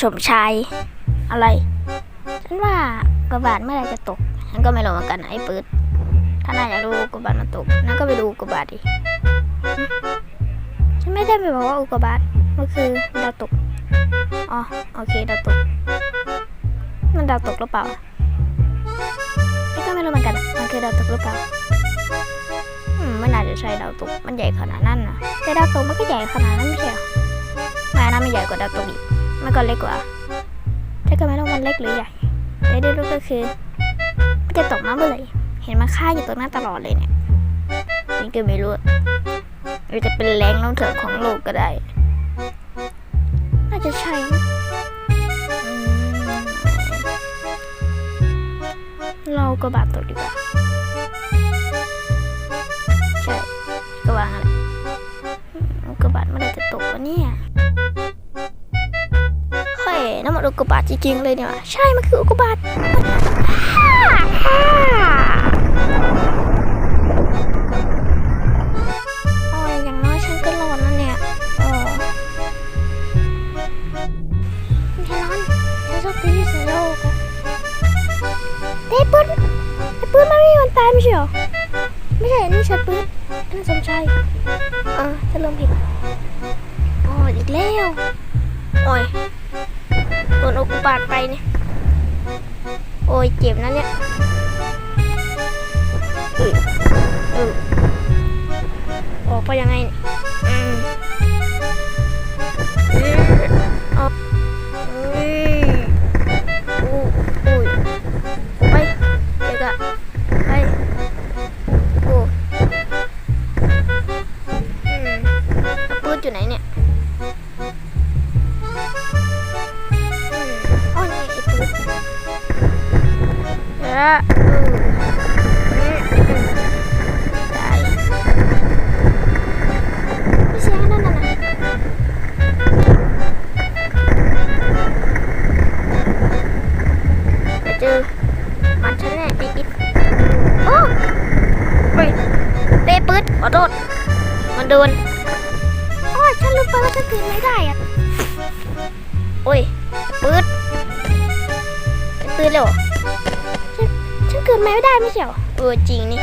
สมชาย อะไร ฉันว่ากระบาดเมื่อไรจะตก ฉันก็ไม่รู้เหมือนกันไอ้ปืดถ้านายอยากรู้กระบาดมันตกนั่นก็ไปดูกระบาดดิฉันไม่ได้ไปบอกว่าอุกกาบาตมันคือดาวตก อ๋อ โอเค ดาวตก มันดาวตกหรือเปล่านี่ก็ไม่รู้เหมือนกันอะมันคือดาวตกหรือเปล่าอืมไม่น่าจะใช่ดาวตก มันใหญ่ขนาดนั้นนะแต่ดาวตกมันก็ใหญ่ขนาดนั้นไม่ใช่หรอไม่นะมันใหญ่กว่าดาวตกอีก มันก็เล็กกว่าแต่ก็ไม่รู้มันเล็กหรือใหญ่แต่ที่รู้ก็คือมันจะตกมาเมื่อไหร่เห็นมันค่าอยู่ตรงนั้นตลอดเลยเนี่ยนี่ก็ไม่รู้หรือจะเป็นแรงโน้มถ่วงของโลกก็ได้ น่าจะใช่เราก็บาดตกดีกว่าใช่ก็วางอะไรกกาบาตเมื่อไหรจะตกวะเนี่ย น้ำมันอุกกาบาตจริงๆเลยเนี่ยว่ะใช่มันคืออุกกาบาตโอ้ยอย่างน้อยฉันก็รอดแล้วเนี่ยเออแน่นอนฉันชอบตีที่สุดในโลกอะแต่ไอ้ปืนไอ้ปืนมันไม่มีวันตายไม่ใช่เหรอไม่ใช่นี่ฉันปืนนั่นสมชายเออจะเริ่มผิดโอ้ยอีกแล้วโอ้ย โดนอุกกาบาตไปเนี่ย โอ้ยเจ็บนะเนี่ยอืออือออกไปยังไงเนี่ย ขอโทษมันโดน โอ้ย ฉันลืมไปว่าฉันคืนไม่ได้อะโอ้ยปืนปืนเร็วฉันฉัน ทำไมไม่ได้ไม่เชียวเออจริงนี่